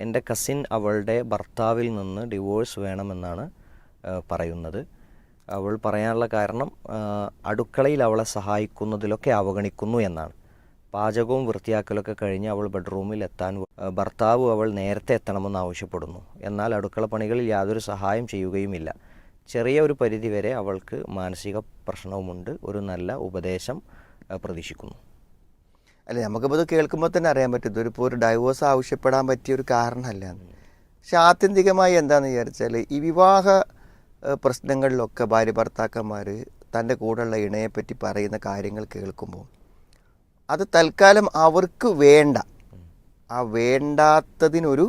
എന്റെ കസിൻ അവളുടെ ഭർത്താവിൽ നിന്ന് ഡിവോഴ്സ് വേണമെന്നാണ് പറയുന്നത്. അവൾ പറയാനുള്ള കാരണം അടുക്കളയിൽ അവളെ സഹായിക്കുന്നതിലൊക്കെ അവഗണിക്കുന്നു എന്നാണ്. പാചകവും വൃത്തിയാക്കലൊക്കെ കഴിഞ്ഞ് അവൾ ബെഡ്റൂമിൽ എത്താൻ ഭർത്താവ് അവൾ നേരത്തെ എത്തണമെന്ന് ആവശ്യപ്പെടുന്നു. എന്നാൽ അടുക്കള പണികളിൽ യാതൊരു സഹായം ചെയ്യുകയുമില്ല. ചെറിയ ഒരു പരിധിവരെ അവൾക്ക് മാനസിക പ്രശ്നവുമുണ്ട്. ഒരു നല്ല ഉപദേശം പ്രതീക്ഷിക്കുന്നു. അല്ല നമുക്കിപ്പോൾ ഇത് കേൾക്കുമ്പോൾ തന്നെ അറിയാൻ പറ്റും. ഇതൊരിപ്പോൾ ഒരു ഡൈവോഴ്സ് ആവശ്യപ്പെടാൻ പറ്റിയ ഒരു കാരണമല്ല. പക്ഷെ ആത്യന്തികമായി എന്താണെന്ന് വിചാരിച്ചാൽ ഈ വിവാഹ പ്രശ്നങ്ങളിലൊക്കെ ഭാര്യ ഭർത്താക്കന്മാർ തന്റെ കൂടെയുള്ള ഇണയെപ്പറ്റി പറയുന്ന കാര്യങ്ങൾ കേൾക്കുമ്പോൾ അത് തൽക്കാലം അവർക്ക് വേണ്ട. ആ വേണ്ടാത്തതിനൊരു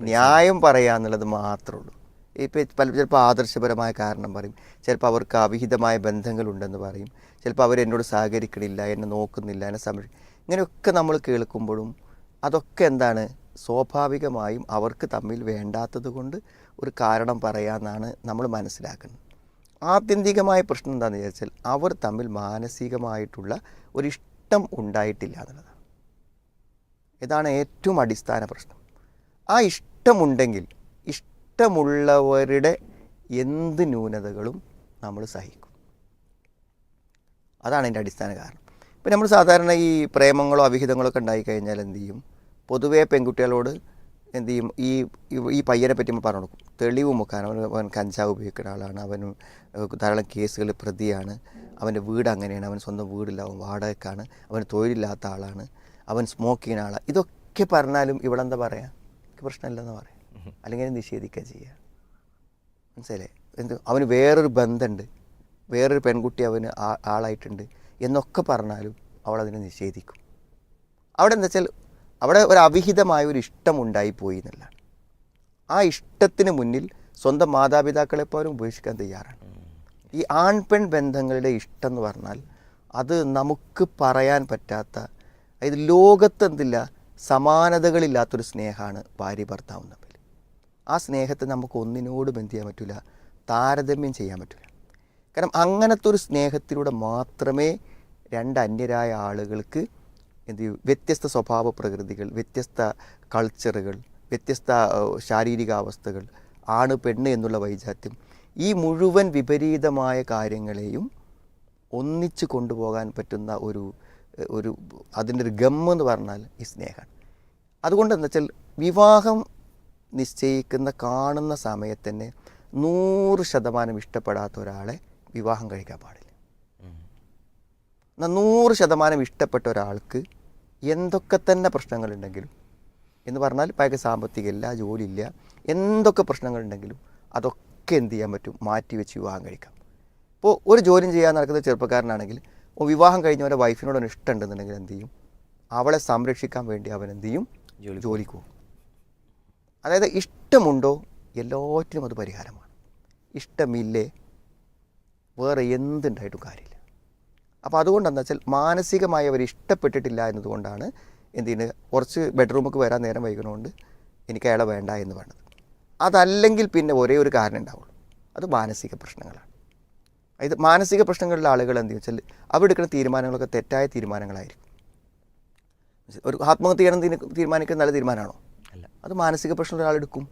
ന്യായം പറയുക എന്നുള്ളത് മാത്രമേ ഉള്ളൂ ഇപ്പോൾ പല ചിലപ്പോൾ ആദർശപരമായ കാരണം പറയും. ചിലപ്പോൾ അവർക്ക് അവിഹിതമായ ബന്ധങ്ങളുണ്ടെന്ന് പറയും. ചിലപ്പോൾ അവരെന്നോട് സഹകരിക്കണില്ല എന്നെ നോക്കുന്നില്ല എന്നെ സംരക്ഷി ഇങ്ങനെയൊക്കെ നമ്മൾ കേൾക്കുമ്പോഴും അതൊക്കെ എന്താണ് സ്വാഭാവികമായും അവർക്ക് തമ്മിൽ വേണ്ടാത്തത് കൊണ്ട് ഒരു കാരണം പറയാമെന്നാണ് നമ്മൾ മനസ്സിലാക്കുന്നത്. ആത്യന്തികമായ പ്രശ്നം എന്താണെന്ന് വിചാരിച്ചാൽ അവർ തമ്മിൽ മാനസികമായിട്ടുള്ള ഒരിഷ്ടം ഉണ്ടായിട്ടില്ല എന്നുള്ളതാണ്. ഇതാണ് ഏറ്റവും അടിസ്ഥാന പ്രശ്നം. ആ ഇഷ്ടമുണ്ടെങ്കിൽ ഇഷ്ടമുള്ളവരുടെ എന്ത് ന്യൂനതകളും നമ്മൾ സഹിക്കും. അതാണ് എന്റെ അടിസ്ഥാന കാരണം. ഇപ്പം നമ്മൾ സാധാരണ ഈ പ്രേമങ്ങളോ അവിഹിതങ്ങളോ ഒക്കെ ഉണ്ടായിക്കഴിഞ്ഞാൽ എന്ത് ചെയ്യും? പൊതുവേ പെൺകുട്ടികളോട് എന്ത് ചെയ്യും? ഈ ഈ- പയ്യനെ പറ്റി നമ്മൾ പറഞ്ഞു കൊടുക്കും. തെളിവ് മുക്കാൻ അവൻ അവൻ കഞ്ചാവ് ഉപയോഗിക്കുന്ന ആളാണ്. അവൻ ധാരാളം കേസുകൾ പ്രതിയാണ്. അവന്റെ വീട് അങ്ങനെയാണ്. അവൻ സ്വന്തം വീടില്ല. അവൻ വാടകക്കാണ്. അവൻ തൊഴിലില്ലാത്ത ആളാണ്. അവൻ സ്മോക്ക് ചെയ്യുന്ന ആളാണ് ഇതൊക്കെ പറഞ്ഞാലും ഇവിടെ എന്താ പറയുക എനിക്ക് പ്രശ്നമില്ലെന്ന് പറയാം. അല്ലെങ്കിൽ നിഷേധിക്കുക ചെയ്യുക മനസ്സിലായില്ലേ? എന്ത്? അവന് വേറൊരു ബന്ധമുണ്ട് വേറൊരു പെൺകുട്ടി അവന് ആളായിട്ടുണ്ട്. എന്നൊക്കെ പറഞ്ഞാലും അവൾ അതിനെ നിഷേധിക്കും. അവിടെ എന്താ വെച്ചാൽ അവിടെ ഒരു അവിഹിതമായ ഒരു ഇഷ്ടം ഉണ്ടായിപ്പോയി എന്നല്ല ആ ഇഷ്ടത്തിന് മുന്നിൽ സ്വന്തം മാതാപിതാക്കളെ പോലും ഉപേക്ഷിക്കാൻ തയ്യാറാണ്. ഈ ആൺ പെൺ ബന്ധങ്ങളുടെ ഇഷ്ടം എന്ന് പറഞ്ഞാൽ അത് നമുക്ക് പറയാൻ പറ്റാത്ത അതായത് ലോകത്തെന്തില്ല സമാനതകളില്ലാത്തൊരു സ്നേഹമാണ് ഭാര്യ ഭർത്താവും തമ്മിൽ. ആ സ്നേഹത്തെ നമുക്ക് ഒന്നിനോട് എന്ത് ചെയ്യാൻ പറ്റില്ല താരതമ്യം ചെയ്യാൻ പറ്റില്ല കാരണം അങ്ങനത്തെ ഒരു സ്നേഹത്തിലൂടെ മാത്രമേ രണ്ട് അന്യരായ ആളുകൾക്ക് എന്ത് വ്യത്യസ്ത സ്വഭാവ പ്രകൃതികൾ വ്യത്യസ്ത കൾച്ചറുകൾ വ്യത്യസ്ത ശാരീരികാവസ്ഥകൾ ആണ് പെണ്ണ് എന്നുള്ള വൈജാത്യം ഈ മുഴുവൻ വിപരീതമായ കാര്യങ്ങളെയും ഒന്നിച്ച് കൊണ്ടുപോകാൻ പറ്റുന്ന ഒരു ഒരു അതിന്റെ ഒരു ഗമ്മെന്ന് പറഞ്ഞാൽ ഈ സ്നേഹമാണ്. അതുകൊണ്ട് എന്താ വെച്ചാൽ വിവാഹം നിശ്ചയിക്കുന്ന കാണുന്ന സമയത്ത് തന്നെ നൂറ് ശതമാനം ഇഷ്ടപ്പെടാത്ത ഒരാളെ വിവാഹം കഴിക്കാൻ പാടില്ല. നൂറ് ശതമാനം ഇഷ്ടപ്പെട്ട ഒരാൾക്ക് എന്തൊക്കെ തന്നെ പ്രശ്നങ്ങളുണ്ടെങ്കിലും എന്ന് പറഞ്ഞാൽ പഴയ സാമ്പത്തികമില്ല ജോലിയില്ല എന്തൊക്കെ പ്രശ്നങ്ങളുണ്ടെങ്കിലും അതൊക്കെ എന്ത് ചെയ്യാൻ പറ്റും? മാറ്റി വെച്ച് വിവാഹം കഴിക്കാം. ഇപ്പോൾ ഒരു ജോലിയും ചെയ്യാൻ നടക്കുന്ന ചെറുപ്പക്കാരനാണെങ്കിൽ വിവാഹം കഴിഞ്ഞവരെ വൈഫിനോട് അവന് ഇഷ്ടമുണ്ടെന്നുണ്ടെങ്കിൽ എന്ത് ചെയ്യും? അവളെ സംരക്ഷിക്കാൻ വേണ്ടി അവൻ എന്ത് ചെയ്യും? ജോലിക്ക് ജോലിക്ക് പോകും. അതായത് ഇഷ്ടമുണ്ടോ? എല്ലാറ്റിനും അത് പരിഹാരമാണ്. ഇഷ്ടമില്ലേ? വേറെ എന്തുണ്ടായിട്ടും കാര്യമില്ല. അപ്പോൾ അതുകൊണ്ട് എന്താ വെച്ചാൽ മാനസികമായി അവർ ഇഷ്ടപ്പെട്ടിട്ടില്ല എന്നതുകൊണ്ടാണ് എന്തിന് കുറച്ച് ബെഡ്റൂമൊക്കെ വരാൻ നേരം വൈകുന്നതുകൊണ്ട് എനിക്ക് അയാളെ വേണ്ട എന്ന് പറഞ്ഞത്. അതല്ലെങ്കിൽ പിന്നെ ഒരേ ഒരു കാരണം ഉണ്ടാവുള്ളൂ. അത് മാനസിക പ്രശ്നങ്ങളാണ്. ഇത് മാനസിക പ്രശ്നങ്ങളുള്ള ആളുകൾ എന്ത് വെച്ചാൽ അവരെടുക്കുന്ന തീരുമാനങ്ങളൊക്കെ തെറ്റായ തീരുമാനങ്ങളായിരിക്കും. ഒരു ആത്മഹത്യ ചെയ്യണം തീരു- നല്ല തീരുമാനമാണോ? അല്ല. അത് മാനസിക പ്രശ്നമുള്ള ഒരാളെടുക്കും.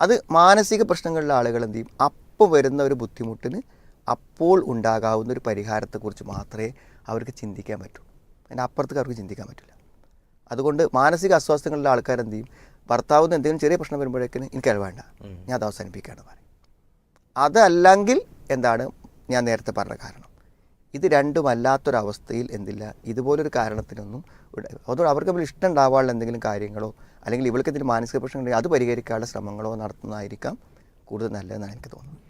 അത് മാനസിക പ്രശ്നങ്ങളുള്ള ആളുകൾ എന്ത് ചെയ്യും? അപ്പോൾ വരുന്ന ഒരു ബുദ്ധിമുട്ടിന് അപ്പോൾ ഉണ്ടാകാവുന്ന ഒരു പരിഹാരത്തെക്കുറിച്ച് മാത്രമേ അവർക്ക് ചിന്തിക്കാൻ പറ്റൂ. അതിന്റെ അപ്പുറത്തേക്ക് അവർക്ക് ചിന്തിക്കാൻ പറ്റില്ല. അതുകൊണ്ട് മാനസിക അസ്വാസ്ഥ്യങ്ങളുള്ള ആൾക്കാർ എന്ത് ചെയ്യും? ഭർത്താവിന് എന്തെങ്കിലും ചെറിയ പ്രശ്നം വരുമ്പോഴേക്കിന് എനിക്കത് വേണ്ട. ഞാൻ അത് അവസാനിപ്പിക്കുകയാണ് പറയും. അതല്ലെങ്കിൽ എന്താണ്? ഞാൻ നേരത്തെ പറഞ്ഞ കാരണം. ഇത് രണ്ടുമല്ലാത്തൊരവസ്ഥയിൽ എന്തില്ല? ഇതുപോലൊരു കാരണത്തിനൊന്നും അതുകൊണ്ട് അവർക്ക് തമ്മിൽ ഇഷ്ടം ഉണ്ടാവാനുള്ള എന്തെങ്കിലും കാര്യങ്ങളോ അല്ലെങ്കിൽ ഇവൾക്ക് എന്തെങ്കിലും മാനസിക പ്രശ്നങ്ങളുണ്ടെങ്കിൽ അത് പരിഹരിക്കാനുള്ള ശ്രമങ്ങളോ നടത്തുന്നതായിരിക്കാം കൂടുതൽ നല്ലതെന്നാണ് എനിക്ക് തോന്നുന്നത്.